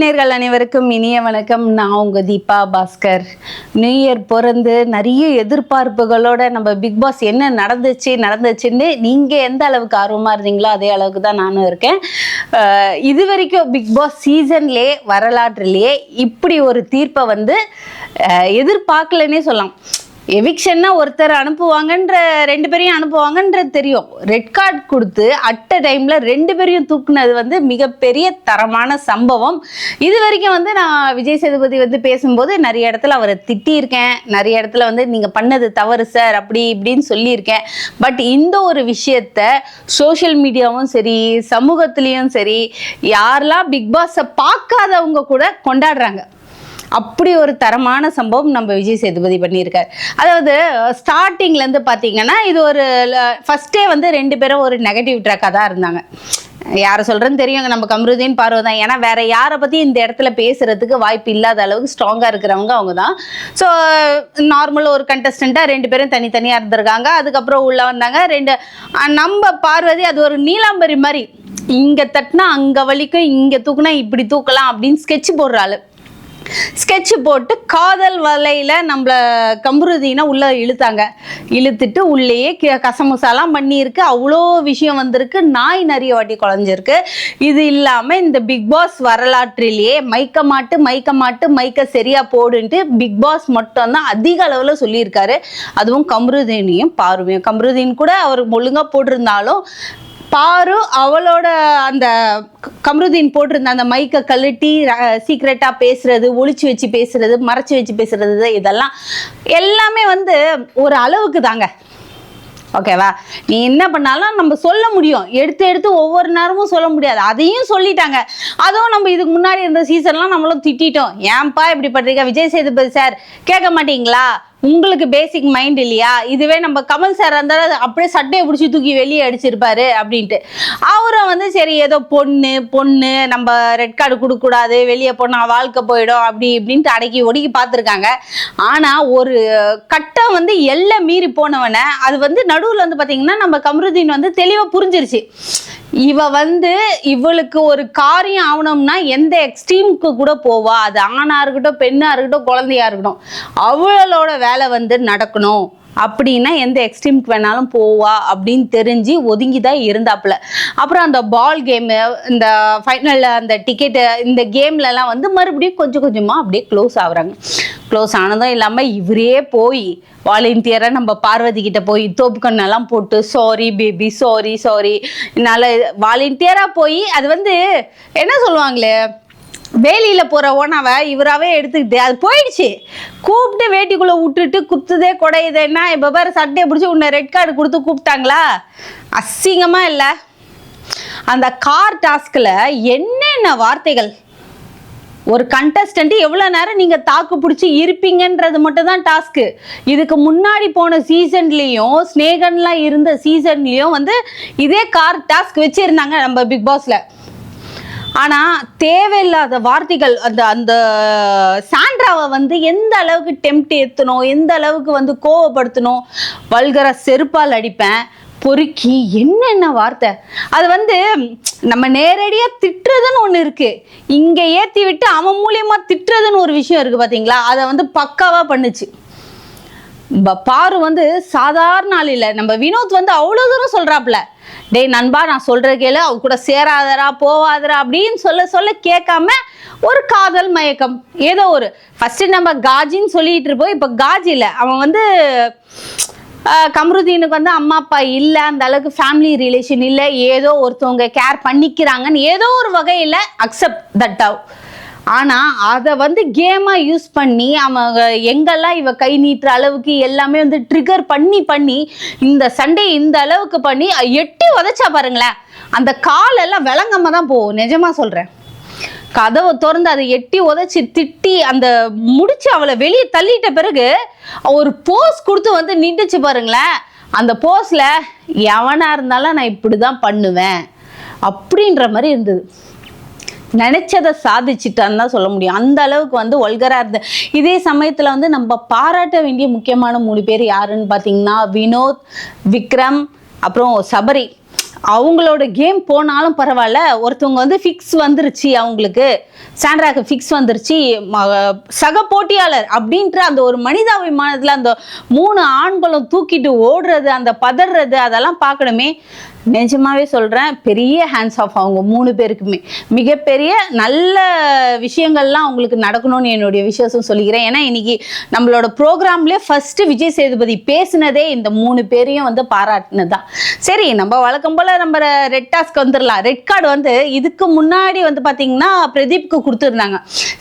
நேர்கள் அனைவருக்கும் இனிய வணக்கம். நான் உங்கள் தீபா பாஸ்கர். நியூ இயர் பிறந்து நிறைய எதிர்பார்ப்புகளோட நம்ம பிக் பாஸ் என்ன நடந்துச்சு நடந்துச்சுன்னு நீங்கள் எந்த அளவுக்கு ஆர்வமாக இருந்தீங்களோ அதே அளவுக்கு தான் நானும் இருக்கேன். இது வரைக்கும் பிக் பாஸ் சீசன்லேயே வரலாற்றுலேயே இப்படி ஒரு தீர்ப்பை வந்து எதிர்பார்க்கலன்னே சொல்லலாம். எவிக்ஷன்னா ஒருத்தர் அனுப்புவாங்கன்ற ரெண்டு பேரையும் அனுப்புவாங்கன்றது தெரியும். ரெட் கார்டு கொடுத்து அட்ட டைம்ல ரெண்டு பேரையும் தூக்குனது வந்து மிகப்பெரிய தரமான சம்பவம். இது வரைக்கும் வந்து நான் விஜய் சேதுபதி வந்து பேசும்போது நிறைய இடத்துல அவரை திட்டியிருக்கேன். நிறைய இடத்துல வந்து நீங்க பண்ணது தவறு சார் அப்படி இப்படின்னு சொல்லியிருக்கேன். பட் இந்த ஒரு விஷயத்த சோஷியல் மீடியாவும் சரி சமூகத்திலையும் சரி யாரெல்லாம் பிக் பாஸை பார்க்காதவங்க கூட கொண்டாடுறாங்க. அப்படி ஒரு தரமான சம்பவம் நம்ம விஜய் சேதுபதி பண்ணியிருக்கார். அதாவது ஸ்டார்டிங்லேருந்து பார்த்தீங்கன்னா இது ஒரு ஃபஸ்ட்டே வந்து ரெண்டு பேரும் ஒரு நெகட்டிவ் ட்ராக்காக தான் இருந்தாங்க. யாரை சொல்கிறேன்னு தெரியும் நம்ம கம்ருதீன் பார்வை தான். ஏன்னா வேற யாரை பற்றி இந்த இடத்துல பேசுறதுக்கு வாய்ப்பு இல்லாத அளவுக்கு ஸ்ட்ராங்காக இருக்கிறவங்க அவங்க தான். ஸோ நார்மல் ஒரு கண்டஸ்டண்ட்டாக ரெண்டு பேரும் தனித்தனியாக இருந்திருக்காங்க. அதுக்கப்புறம் உள்ளே வந்தாங்க. ரெண்டு நம்ம பார்வதி அது ஒரு நீலாம்பரி மாதிரி இங்கே தட்டினா அங்கே வலிக்கும் இங்கே தூக்குனா இப்படி தூக்கலாம் அப்படின்னு ஸ்கெட்ச் போடுற ஸ்கெட்ச் போட்டு காதல் வலையில் நம்மள கம்புருதினா உள்ளே இழுத்தாங்க. இழுத்துட்டு உள்ளேயே கி- கசமுசாலாம் பண்ணியிருக்கு. அவ்வளோ விஷயம் வந்திருக்கு. நாய் நிறைய வாட்டி குழஞ்சிருக்கு. இது இல்லாமல் இந்த பிக் பாஸ் வரலாற்றிலேயே மைக்க மாட்டு மைக்க மாட்டு மைக்க சரியாக போடுன்ட்டு பிக் பாஸ் மட்டும் தான் அதிக அளவில் சொல்லியிருக்காரு. அதுவும் கம்ருதீனையும் பார்வையும். கம்ருதீன் கூட அவர் ஒழுங்காக போட்டிருந்தாலும் பாரு அவளோட அந்த கம்ருதீன் போட்டிருந்த அந்த மைக்கை கழட்டி சீக்ரெட்டாக பேசுறது ஒளிச்சு வச்சு பேசுறது மறைச்சு வச்சு பேசுறது இதெல்லாம். எல்லாமே வந்து ஒரு அளவுக்கு தாங்க. ஓகேவா நீ என்ன பண்ணாலும் நம்ம சொல்ல முடியும். எடுத்து எடுத்து ஒவ்வொரு நேரமும் சொல்ல முடியாது. அதையும் சொல்லிட்டாங்க. அதுவும் நம்ம இதுக்கு முன்னாடி இருந்த சீசன்லாம் நம்மளும் திட்டிட்டோம். ஏன்பா இப்படி பண்றீங்க? விஜய் சேதுபதி சார் கேட்க மாட்டீங்களா? உங்களுக்கு பேசிக் மைண்ட் இல்லையா? இதுவே நம்ம கமல் சார் இருந்தாலும் அப்படியே சட்டையை பிடிச்சி தூக்கி வெளியே அடிச்சிருப்பாரு அப்படின்ட்டு. அவரும் வந்து சரி ஏதோ பொண்ணு பொண்ணு நம்ம ரெட் கார்டு கொடுக்கக்கூடாது வெளியே போனால் வாழ்க்கை போயிடும் அப்படி இப்படின்ட்டு அடக்கி ஒடுக்கி பார்த்துருக்காங்க. ஆனால் ஒரு கட்டம் வந்து எல்லை மீறி போனவனை அது வந்து நடுவில் வந்து பார்த்தீங்கன்னா நம்ம கமருதீன் வந்து தெளிவாக புரிஞ்சிருச்சு. இவ வந்து இவளுக்கு ஒரு காரியம் ஆகணும்னா எந்த எக்ஸ்ட்ரீமுக்கு கூட போவா. அது ஆணா இருக்கட்டும் பெண்ணா இருக்கட்டும் குழந்தையா இருக்கட்டும். அவளோட வேலை வந்து நடக்கணும். அப்படின்னா எந்த எக்ஸ்ட்ரீமுக்கு வேணாலும் போவா அப்படின்னு தெரிஞ்சு ஒதுங்கி தான் இருந்தாப்புல. அப்புறம் அந்த பால் கேமு இந்த ஃபைனலில் அந்த டிக்கெட்டு இந்த கேம்லலாம் வந்து மறுபடியும் கொஞ்சம் கொஞ்சமாக அப்படியே க்ளோஸ் ஆகுறாங்க. க்ளோஸ் ஆனதும் இல்லாமல் இவரே போய் வாலண்டியராக நம்ம பார்வதி கிட்ட போய் தோப்பு கண்ணெல்லாம் போட்டு சாரி பேபி சாரி சாரி என்னால் வாலண்டியராக போய் அது வந்து என்ன சொல்லுவாங்களே வேலியில் போகிற ஓனாவை இவராகவே எடுத்துக்கிட்டு அது போயிடுச்சு. கூப்பிட்டு வேட்டிக்குள்ளே விட்டுட்டு குத்துதே குடையுதேன்னா இப்போ பாரு சட்டையை பிடிச்சி உன்னை ரெட் கார்டு கொடுத்து கூப்பிட்டாங்களா? அசிங்கமாக இல்லை. அந்த கார் டாஸ்கில் என்னென்ன வார்த்தைகள் ஒரு கண்டஸ்டன்ட் எவ்வளோ நேரம் நீங்கள் தாக்கு பிடிச்சி இருப்பீங்கன்றது மட்டும் தான் டாஸ்க்கு இதுக்கு முன்னாடி போன சீசன்லேயும் ஸ்னேகன்லாம் இருந்த சீசன்லேயும் வந்து இதே கார் டாஸ்க் வச்சுருந்தாங்க நம்ம பிக் பாஸில் ஆனால் தேவையில்லாத வார்த்தைகள் அந்த அந்த சாண்ட்ராவை வந்து எந்த அளவுக்கு டெம்ட் ஏற்றணும் எந்த அளவுக்கு வந்து கோவப்படுத்தணும் வல்கர செருப்பால் அடிப்பேன். பொறுக்கி என்னென்ன வார்த்தை? அது வந்து நம்ம நேரடியாக திட்டுறதுன்னு ஒன்று இருக்குது இங்கே ஏற்றி விட்டு அவன் மூலியமாக திட்டுறதுன்னு ஒரு விஷயம் இருக்குது பார்த்தீங்களா அதை வந்து பக்காவாக பண்ணுச்சு. ப- பாரு வந்து சாதாரண ஆள் இல்லை. நம்ம வினோத் வந்து அவ்வளோ தூரம் சொல்கிறாப்புல டேய் நண்பா நான் சொல்கிற கேளு. அவ கூட சேராதரா போவாதரா அப்படின்னு சொல்ல சொல்ல கேட்காம ஒரு காதல் மயக்கம். ஏதோ ஒரு. ஃபஸ்ட்டு நம்ம காஜின்னு சொல்லிட்டு இருப்போம். இப்போ காஜி இல்லை. அவன் வந்து கம்ருதீனுக்கு வந்து அம்மா அப்பா இல்லை அந்த அளவுக்கு ஃபேமிலி ரிலேஷன் இல்லை ஏதோ ஒருத்தவங்க கேர் பண்ணிக்கிறாங்கன்னு ஏதோ ஒரு வகையில் அக்செப்ட் தட் ஆவ் ஆனால் அதை வந்து கேமாக யூஸ் பண்ணி அவங்க எங்கெல்லாம் இவ கை நீட்டுற அளவுக்கு எல்லாமே வந்து ட்ரிகர் பண்ணி பண்ணி இந்த சண்டையை இந்த அளவுக்கு பண்ணி எட்டி உதைச்சா பாருங்களேன் அந்த காலெல்லாம் விளங்காம தான் போகும். நிஜமா சொல்கிறேன் கதவை திறந்து அதை எட்டி உதைச்சி திட்டி அந்த முடிச்சு அவளை வெளியே தள்ளிட்ட பிறகு ஒரு போஸ் கொடுத்து வந்து நின்றுச்சு பாருங்களேன். அந்த போஸ்ல எவனா இருந்தாலும் நான் இப்படி தான் பண்ணுவேன் அப்படின்ற மாதிரி இருந்தது. நினைச்சதை சாதிச்சிட்டான்னு தான் சொல்ல முடியும். அந்த அளவுக்கு வந்து ஒல்கரா இருந்த இதே சமயத்துல வந்து நம்ம பாராட்ட வேண்டிய முக்கியமான மூணு பேர் யாருன்னு பார்த்தீங்கன்னா வினோத் விக்ரம் அப்புறம் சபரி. அவங்களோட கேம் போனாலும் பரவாயில்ல. ஒருத்தவங்க வந்து ஃபிக்ஸ் வந்துருச்சு அவங்களுக்கு. சாண்ட்ராக்கு ஃபிக்ஸ் வந்துருச்சு. ம- சக போட்டியாளர் அப்படின்ற அந்த ஒரு மனிதாபிமானத்தில் அந்த மூணு ஆண்களும் தூக்கிட்டு ஓடுறது அந்த பதறது அதெல்லாம் பார்க்கணுமே. நிஜமாவே சொல்கிறேன் பெரிய ஹேண்ட்ஸ் ஆஃப் அவங்க மூணு பேருக்குமே. மிகப்பெரிய நல்ல விஷயங்கள்லாம் அவங்களுக்கு நடக்கணும்னு என்னுடைய விசேஷம் சொல்லிக்கிறேன். ஏன்னா இன்னைக்கு நம்மளோட ப்ரோக்ராம்லேயே ஃபர்ஸ்ட் விஜய் சேதுபதி பேசினதே இந்த மூணு பேரையும் வந்து பாராட்டினது தான் சரி நம்ம வழக்கம் போல் நம்ம ரெட் டாஸ்க் வந்துடலாம் ரெட் கார்டு வந்து இதுக்கு முன்னாடி வந்து பார்த்தீங்கன்னா பிரதீப்க்கு கொடுத்துருந்தாங்க.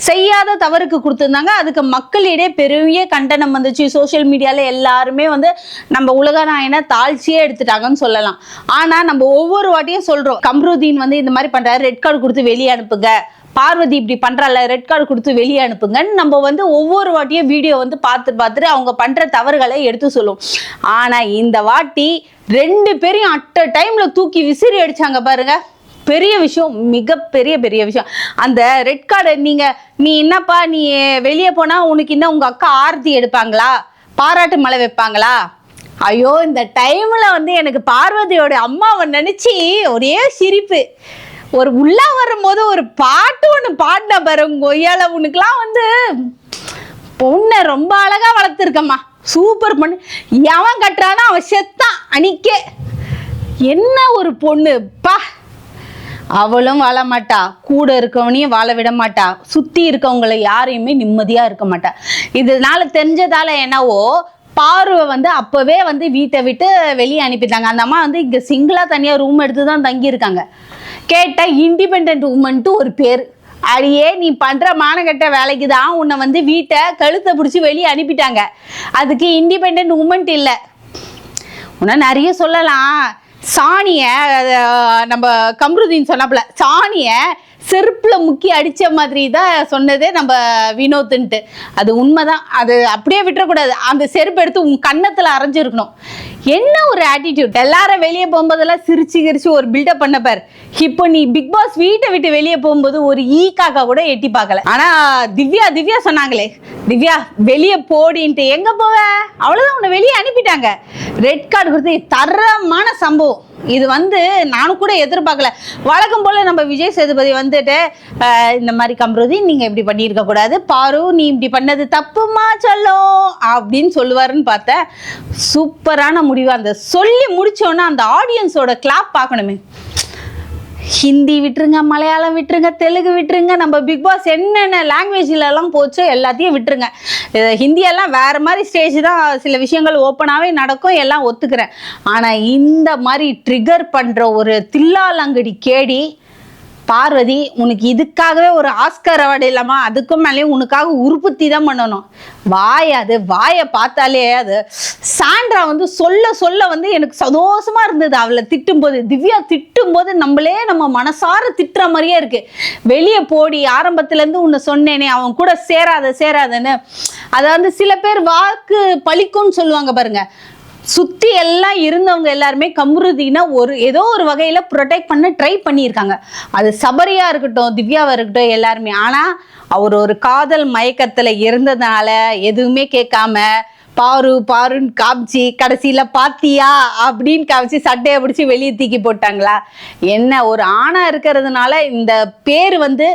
செய்யாத தவறுக்கு கொடுத்துருந்தாங்க. அதுக்கு மக்களிடையே பெரிய கண்டனம் வந்துச்சு. சோஷியல் மீடியாவில் எல்லாருமே வந்து நம்ம உலக நாயனை தாழ்ச்சியே எடுத்துட்டாங்கன்னு சொல்லலாம். ஆனா நம்ம ஒவ்வொரு வாட்டியும் சொல்றோம் கம்ருதீன் வந்து இந்த மாதிரி பண்றாரு ரெட் கார்டு கொடுத்து வெளியே அனுப்புங்க. பார்வதி இப்படி பண்றால ரெட் கார்டு கொடுத்து வெளியே அனுப்புங்கன்னு நம்ம வந்து ஒவ்வொரு வாட்டியும் வீடியோ வந்து பார்த்து பார்த்துட்டு அவங்க பண்ற தவறுகளை எடுத்து சொல்லுவோம். ஆனா இந்த வாட்டி ரெண்டு பேரையும் அட்ட டைம்ல தூக்கி விசிறி அடிச்சாங்க பாருங்க. பெரிய விஷயம் மிகப்பெரிய பெரிய விஷயம். அந்த ரெட் கார்டை நீங்க நீ என்னப்பா நீ வெளியே போனா உனக்கு என்ன உங்க அக்கா ஆரத்தி எடுப்பாங்களா? பாராட்டு மழை வைப்பாங்களா? ஐயோ இந்த டைம்ல வந்து எனக்கு பார்வதியோட அம்மாவை நினைச்சு ஒரே சிரிப்பு. ஒரு உள்ளா வரும்போது ஒரு பாட்டு ஒன்று பாடின பாருங்க கொய்யால உனக்குலாம் வந்து பொண்ணை ரொம்ப அழகாக வளர்த்துருக்கம்மா. சூப்பர் பொண்ணு. எவன் கட்டுறானோ அவன் செத்தான் அன்னிக்கே. என்ன ஒரு பொண்ணு பா. அவளும் வாழ மாட்டா கூட இருக்கவனையும் வாழ விட மாட்டா சுற்றி இருக்கவங்கள யாரையுமே நிம்மதியாக இருக்க மாட்டா. இதனால தெரிஞ்சதால என்னவோ பார்வை வந்து அப்போவே வந்து வீட்டை விட்டு வெளியே அனுப்பிட்டாங்க. அந்த அம்மா வந்து இங்கே சிங்கிளாக தனியாக ரூம் எடுத்து தான் தங்கியிருக்காங்க. கேட்டால் இண்டிபெண்ட் உமன்ட்டு ஒரு பேர். அடியே நீ பண்ற மானகட்ட வேலைக்கு தான் உன்னை வந்து வீட்டை கழுத்தை பிடிச்சி வெளியே அனுப்பிட்டாங்க. அதுக்கு இண்டிபெண்ட் உமன்ட் இல்லை. உன்னை நிறைய சொல்லலாம். சாணியை நம்ம கம்ருதீன் சொன்னாப்புல சாணியை செருப்பில் முக்கி அடித்த மாதிரி தான் சொன்னதே நம்ம வினோத்துன்ட்டு. அது உண்மைதான். அது அப்படியே விட்டுறக்கூடாது. அந்த செருப்பு எடுத்து உன் கன்னத்தில் அரைஞ்சிருக்கணும். என்ன ஒரு ஆட்டிடியூட் எல்லாரும் வெளியே போகும்போதெல்லாம் சிரிச்சு கிரிச்சு ஒரு பில்டப் பண்ண பார். இப்போ நீ பிக் பாஸ் வீட்டை விட்டு வெளியே போகும்போது ஒரு ஈ காக்கா கூட எட்டி பார்க்கல. ஆனா திவ்யா திவ்யா சொன்னாங்களே. திவ்யா வெளியே போடின்ட்டு. எங்க போவ? அவ்வளவுதான் உன்னை வெளியே அனுப்பிட்டாங்க. ரெட் கார்டு கொடுத்து தரமான சம்பவம். இது வந்து நானும் கூட எதிர்பார்க்கல. வழக்கம் போல நம்ம விஜய் சேதுபதி வந்துட்டு இந்த மாதிரி கம்ருதி நீங்க இப்படி பண்ணியிருக்க கூடாது. பாரு நீ இப்படி பண்ணது தப்புமா சொல்லும் அப்படின்னு சொல்லுவாருன்னு பார்த்தேன். சூப்பரான முடிவு. அந்த சொல்லி முடிச்சோன்னா அந்த ஆடியன்ஸோட கிளாப் பார்க்கணுமே. ஹிந்தி விட்டுருங்க மலையாளம் விட்டுருங்க தெலுங்கு விட்டுருங்க நம்ம பிக் பாஸ் என்னென்ன லாங்குவேஜ்லலாம் போச்சோ எல்லாத்தையும் விட்டுருங்க. ஹிந்தியெல்லாம் வேற மாதிரி ஸ்டேஜ் தான் சில விஷயங்கள் ஓப்பனாகவே நடக்கும் எல்லாம் ஒத்துக்கிறேன். ஆனால் இந்த மாதிரி ட்ரிகர் பண்ணுற ஒரு தில்லாலங்கடி கேடி பார்வதி உனக்கு இதுக்காகவே ஒரு ஆஸ்கர் அவார்டு இல்லாமா அதுக்கும் மேலேயும் உனக்காக உற்பத்தி தான் பண்ணணும். வாய் அது வாயை பார்த்தாலே அது. சாண்ட்ரா வந்து சொல்ல சொல்ல வந்து எனக்கு சந்தோஷமா இருந்தது. அவளை திட்டும்போது திவ்யா திட்டும்போது நம்மளே நம்ம மனசார திட்டுற மாதிரியே இருக்கு. வெளியே போடி ஆரம்பத்துல இருந்து உன்னை சொன்னேனே அவன் கூட சேராத சேராதன்னு. வந்து சில பேர் வாக்கு பழிக்கும்னு சொல்லுவாங்க பாருங்க. சுத்தி எல்லாம் இருந்தவங்க எல்லாருமே கமுருதினா ஒரு ஏதோ ஒரு வகையில ப்ரொடெக்ட் பண்ண ட்ரை பண்ணியிருக்காங்க. அது சபரியா இருக்கட்டும் திவ்யாவா இருக்கட்டும் எல்லாருமே. ஆனா அவர் ஒரு காதல் மயக்கத்துல இருந்ததுனால எதுவுமே கேட்காம பாரு பாருன்னு காமிச்சு கடைசியில பாத்தியா அப்படின்னு காமிச்சு சட்டையை பிடிச்சி வெளியே தூக்கி போட்டாங்களா? என்ன ஒரு ஆணா இருக்கிறதுனால இந்த பேர் வந்து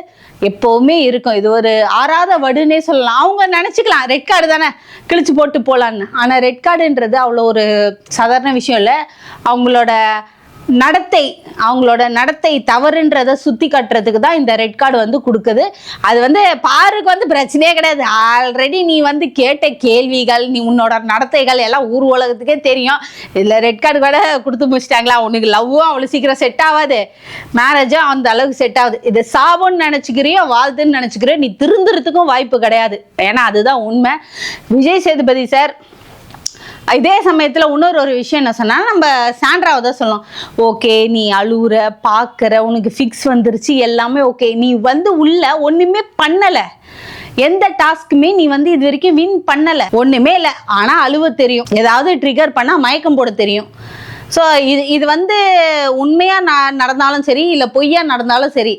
எப்பவுமே இருக்கும். இது ஒரு ஆறாத வடுன்னே சொல்லலாம். அவங்க நினச்சிக்கலாம் ரெட் கார்டு தானே கிழிச்சு போட்டு போகலான்னு ஆனால் ரெட் கார்டுன்றது அவ்வளோ ஒரு சாதாரண விஷயம் இல்லை. அவங்களோட நடத்தை அவங்களோட நடத்தை தவறுன்றத சுத்தி காட்டுறதுக்கு தான் இந்த ரெட் கார்டு வந்து கொடுக்குது. அது வந்து பாருக்கு வந்து பிரச்சனையே கிடையாது. ஆல்ரெடி நீ வந்து கேட்ட கேள்விகள் நீ உன்னோட நடத்தைகள் எல்லாம் ஊர் உலகத்துக்கே தெரியும். இதில் ரெட் கார்டு கூட கொடுத்து முடிச்சிட்டாங்களா? உனக்கு லவ்வும் அவ்வளோ சீக்கிரம் செட் ஆகாது. மேரேஜும் அந்த அளவுக்கு செட் ஆகுது. இது சாபம்னு நினச்சிக்கிறியோ வாழ்த்துன்னு நினச்சிக்கிறியோ நீ திருந்துறதுக்கும் வாய்ப்பு கிடையாது. ஏன்னா அதுதான் உண்மை. விஜய் சேதுபதி சார் இதே சமயத்தில் இன்னொரு ஒரு விஷயம் என்ன சொன்னால் நம்ம சாண்ட்ராவை தான் சொல்லலாம் ஓகே நீ அழுகுற பார்க்குற உனக்கு ஃபிக்ஸ் வந்துருச்சு எல்லாமே ஓகே நீ வந்து உள்ள ஒன்றுமே பண்ணலை. எந்த டாஸ்க்குமே நீ வந்து இது வரைக்கும் வின் பண்ணலை. ஒன்றுமே இல்லை. ஆனால் அழுவ தெரியும். ஏதாவது ட்ரிகர் பண்ணால் மயக்கம் போட தெரியும். ஸோ இது இது வந்து உண்மையாக ந நடந்தாலும் சரி இல்லை பொய்யா நடந்தாலும் சரி.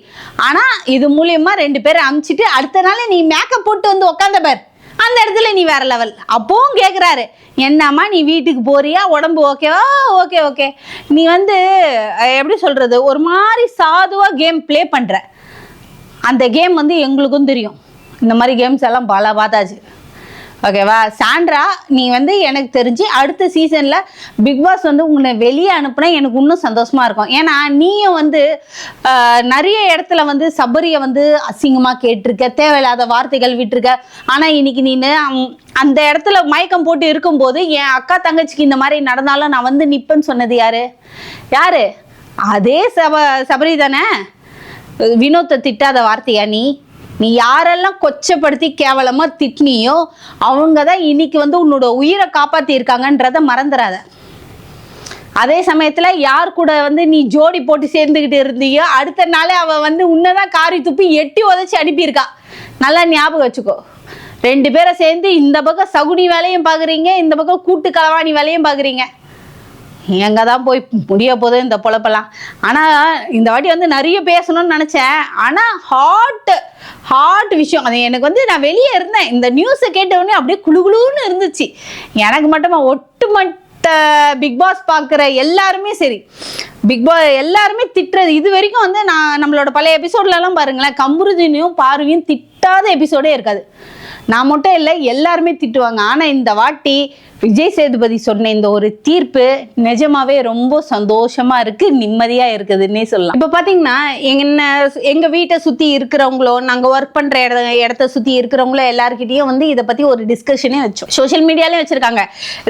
ஆனால் இது மூலியமாக ரெண்டு பேரை அமுச்சிட்டு அடுத்த நாள் நீ மேக்கப் போட்டு வந்து உக்காந்த பார். அந்த இடத்துல நீ வேற லெவல் அப்பவும் கேட்குறாரு என்னம்மா நீ வீட்டுக்கு போறியா? உடம்பு ஓகேவா ஓகே ஓகே நீ வந்து எப்படி சொல்றது? ஒரு மாதிரி சாதுவாக கேம் ப்ளே பண்ணுற அந்த கேம் வந்து எங்களுக்கும் தெரியும். இந்த மாதிரி கேம்ஸ் எல்லாம் பல பார்த்தாச்சு. ஓகேவா? சாண்ட்ரா நீ வந்து எனக்கு தெரிஞ்சு அடுத்த சீசனில் பிக் பாஸ் வந்து உங்களை வெளியே அனுப்புனா எனக்கு இன்னும் சந்தோஷமாக இருக்கும். ஏன்னா நீயும் வந்து நிறைய இடத்துல வந்து சபரியை வந்து அசிங்கமாக கேட்டிருக்க தேவையில்லாத வார்த்தைகள் விட்டுருக்க. ஆனால் இன்னைக்கு நீனு அந்த இடத்துல மயக்கம் போட்டு இருக்கும்போது என் அக்கா தங்கச்சிக்கு இந்த மாதிரி நடந்தாலும் நான் வந்து நிற்பேன்னு சொன்னது யாரு? யாரு? அதே சப சபரி தானே? வினோத்தை திட்டாத வார்த்தையா நீ? நீ யாரெல்லாம் கொச்சப்படுத்தி கேவலமாக திட்டினியோ அவங்க தான் இன்னைக்கு வந்து உன்னோட உயிரை காப்பாற்றியிருக்காங்கன்றத மறந்துடாத அதே சமயத்தில் யார் கூட வந்து நீ ஜோடி போட்டு சேர்ந்துக்கிட்டு இருந்தியோ அடுத்த நாளே அவள் வந்து உன்னதான் காரி துப்பி எட்டி உதச்சி அனுப்பியிருக்கா. நல்லா ஞாபகம் வச்சுக்கோ. ரெண்டு பேரை சேர்ந்து இந்த பக்கம் சகுனி வேலையும் பார்க்குறீங்க இந்த பக்கம் கூட்டு களவாணி வேலையும் பார்க்குறீங்க எங்கே தான் போய் முடிய போதும் இந்த பொழப்பெல்லாம். ஆனால் இந்த வாட்டி வந்து நிறைய பேசணும்னு நினச்சேன். ஆனால் ஹார்ட் ஹார்ட் விஷயம். அது எனக்கு வந்து நான் வெளியே இருந்தேன். இந்த நியூஸை கேட்டவுடனே அப்படியே குளு குளுன்னு இருந்துச்சு. எனக்கு மட்டுமா ஒட்டுமொத்த பிக் பாஸ் பார்க்குற எல்லாருமே சரி. பிக் பாஸ் எல்லாருமே திட்டுறது. இது வரைக்கும் வந்து நான் நம்மளோட பழைய எபிசோட்லலாம் பாருங்களேன் கம்புருதினையும் பார்வையும் திட்டாத எபிசோடே இருக்காது. நான் மட்டும் இல்லை எல்லாருமே திட்டுவாங்க. ஆனால் இந்த வாட்டி விஜய் சேதுபதி சொன்ன இந்த ஒரு தீர்ப்பு நிஜமாவே ரொம்ப சந்தோஷமா இருக்கு நிம்மதியா இருக்குதுன்னே சொல்லலாம். இப்போ பார்த்தீங்கன்னா என்ன எங்க வீட்டை சுத்தி இருக்கிறவங்களோ நாங்கள் ஒர்க் பண்ற இட இடத்த சுத்தி இருக்கிறவங்களோ எல்லாருக்கிட்டையும் வந்து இதை பத்தி ஒரு டிஸ்கஷனே வச்சோம். சோஷியல் மீடியாலே வச்சிருக்காங்க.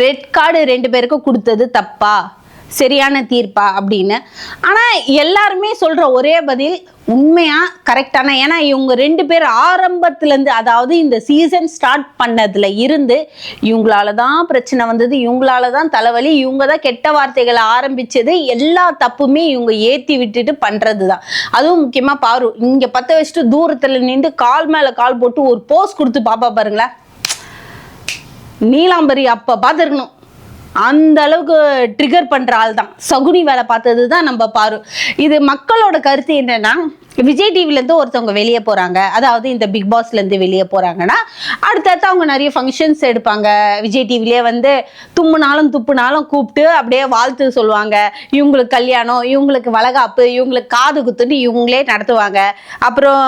ரெட் கார்டு ரெண்டு பேருக்கும் கொடுத்தது தப்பா? சரியான தீர்ப்பா அப்படின்னு. ஆனால் எல்லாருமே சொல்கிற ஒரே பதில் உண்மையாக கரெக்டான? ஏன்னா இவங்க ரெண்டு பேர் ஆரம்பத்துலேருந்து அதாவது இந்த சீசன் ஸ்டார்ட் பண்ணதுல இருந்து இவங்களால தான் பிரச்சனை வந்தது இவங்களால தான் தலைவலி இவங்க தான் கெட்ட வார்த்தைகளை ஆரம்பிச்சது எல்லா தப்புமே இவங்க ஏற்றி விட்டுட்டு பண்ணுறது தான் அதுவும் முக்கியமாக பாரு இங்கே பற்ற வச்சுட்டு தூரத்தில் நின்று கால் மேலே கால் போட்டு ஒரு போஸ் கொடுத்து பாப்பா பாருங்களேன். நீலாம்பரி அப்போ பார்த்துருக்கணும் அந்த அளவுக்கு ட்ரிகர் பண்ற ஆள் தான் சகுனி வேலை பார்த்தது தான் நம்ம பாரு. இது மக்களோட கருத்து என்னன்னா விஜய் டிவிலேருந்து ஒருத்தவங்க வெளியே போகிறாங்க அதாவது இந்த பிக் பாஸ்லேருந்து வெளியே போகிறாங்கன்னா அடுத்தடுத்து அவங்க நிறைய ஃபங்க்ஷன்ஸ் எடுப்பாங்க. விஜய் டிவிலே வந்து தும்முனாலும் துப்புனாலும் கூப்பிட்டு அப்படியே வாழ்த்து சொல்லுவாங்க. இவங்களுக்கு கல்யாணம் இவங்களுக்கு வளகாப்பு இவங்களுக்கு காது குத்துன்னு இவங்களே நடத்துவாங்க. அப்புறம்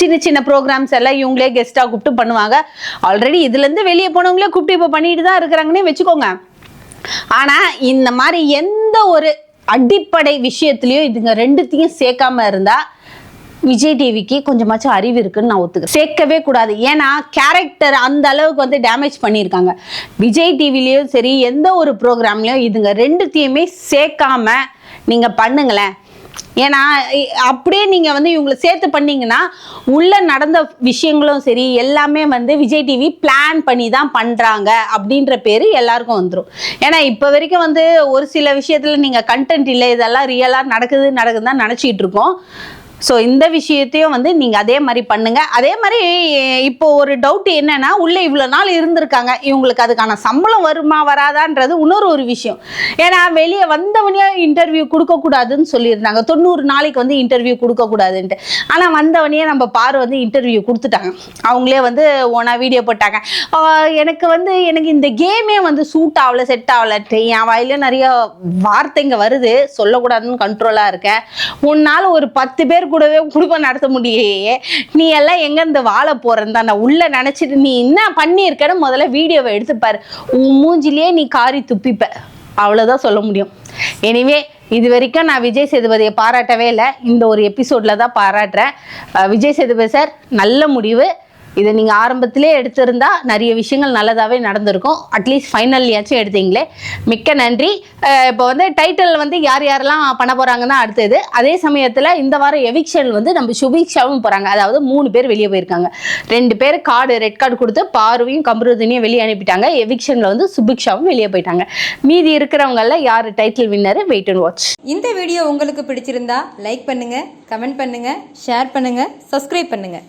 சின்ன சின்ன ப்ரோக்ராம்ஸ் எல்லாம் இவங்களே கெஸ்ட்டாக கூப்பிட்டு பண்ணுவாங்க. ஆல்ரெடி இதுலேருந்து வெளியே போனவங்களே கூப்பிட்டு இப்போ பண்ணிட்டு தான் இருக்கிறாங்கன்னே வச்சுக்கோங்க. ஆனால் இந்த மாதிரி எந்த ஒரு அடிப்படை விஷயத்துலையும் இதுங்க ரெண்டுத்தையும் சேர்க்காம இருந்தால் விஜய் டிவிக்கு கொஞ்சமாச்சும் அறிவு இருக்குன்னு நான் ஒத்துக்கிறேன். சேர்க்கவே கூடாது. ஏன்னா கேரக்டர் அந்த அளவுக்கு வந்து டேமேஜ் பண்ணியிருக்காங்க. விஜய் டிவிலையும் சரி எந்த ஒரு ப்ரோக்ராம்லையும் இதுங்க ரெண்டுத்தையுமே சேர்க்காம நீங்கள் பண்ணுங்களேன். ஏன்னா அப்படியே நீங்கள் வந்து இவங்களை சேர்த்து பண்ணீங்கன்னா உள்ளே நடந்த விஷயங்களும் சரி எல்லாமே வந்து விஜய் டிவி பிளான் பண்ணி தான் பண்ணுறாங்க அப்படின்ற பேர் எல்லாருக்கும் வந்துடும் ஏன்னா இப்போ வரைக்கும் வந்து ஒரு சில விஷயத்தில் நீங்கள் கண்டென்ட் இல்லை இதெல்லாம் ரியலாக நடக்குது நடக்குதுன்னு தான் நினச்சிக்கிட்டு இருக்கோம். ஸோ இந்த விஷயத்தையும் வந்து நீங்கள் அதே மாதிரி பண்ணுங்க. அதே மாதிரி இப்போ ஒரு டவுட் என்னன்னா உள்ளே இவ்வளோ நாள் இருந்திருக்காங்க. இவங்களுக்கு அதுக்கான சம்பளம் வருமா வராதான்றது இன்னொரு ஒரு விஷயம். ஏன்னா வெளியே வந்தவனே இன்டர்வியூ கொடுக்கக்கூடாதுன்னு சொல்லியிருந்தாங்க. தொண்ணூறு நாளைக்கு வந்து இன்டர்வியூ கொடுக்கக்கூடாதுன்ட்டு. ஆனால் வந்தவனையே நம்ம பாரு வந்து இன்டர்வியூ கொடுத்துட்டாங்க. அவங்களே வந்து ஓனா வீடியோ போட்டாங்க. எனக்கு வந்து எனக்கு இந்த கேமே வந்து சூட் ஆகல செட் ஆகலன்ட்டு என் வாயில நிறைய வார்த்தைங்க வருது. சொல்லக்கூடாதுன்னு கண்ட்ரோலாக இருக்கேன். உன்னால் ஒரு பத்து பேர் கூடவே குடும்பம் நடத்த முடியலையே. நீ எல்லாம் எங்கேருந்து வாழ போறேன்னு தான் நான் உள்ள நினச்சிட்டு நீ என்ன பண்ணியிருக்கன்னு முதல்ல வீடியோவை எடுத்துப்பாரு உன் மூஞ்சிலேயே நீ காரி துப்பிப்ப. அவ்வளோதான் சொல்ல முடியும். எனிவே இது வரைக்கும் நான் விஜய் சேதுபதியை பாராட்டவே இல்லை. இந்த ஒரு எபிசோடில் தான் பாராட்டுறேன். விஜய் சேதுபதி சார் நல்ல முடிவு. இதை நீங்கள் ஆரம்பத்திலே எடுத்திருந்தா நிறைய விஷயங்கள் நல்லதாகவே நடந்திருக்கும். அட்லீஸ்ட் ஃபைனல்லையாச்சும் எடுத்தீங்களே. மிக்க நன்றி. இப்போ வந்து டைட்டில் வந்து யார் யாரெல்லாம் பண்ண போகிறாங்கன்னா அடுத்தது. அதே சமயத்தில் இந்த வாரம் எவிக்ஷன் வந்து நம்ம சுபீக்ஷாவும் போகிறாங்க அதாவது மூணு பேர் வெளியே போயிருக்காங்க. ரெண்டு பேர் கார்டு ரெட் கார்டு கொடுத்து பார்வையும் கம்ருதினியும் வெளியே அனுப்பிட்டாங்க. எவிக்ஷனில் வந்து சுபிக்ஷாவும் வெளியே போயிட்டாங்க. மீதி இருக்கிறவங்கள யார் title winner wait and watch இந்த வீடியோ உங்களுக்கு பிடிச்சிருந்தா லைக் பண்ணுங்கள் கமெண்ட் பண்ணுங்கள் ஷேர் பண்ணுங்கள் சப்ஸ்கிரைப் பண்ணுங்கள்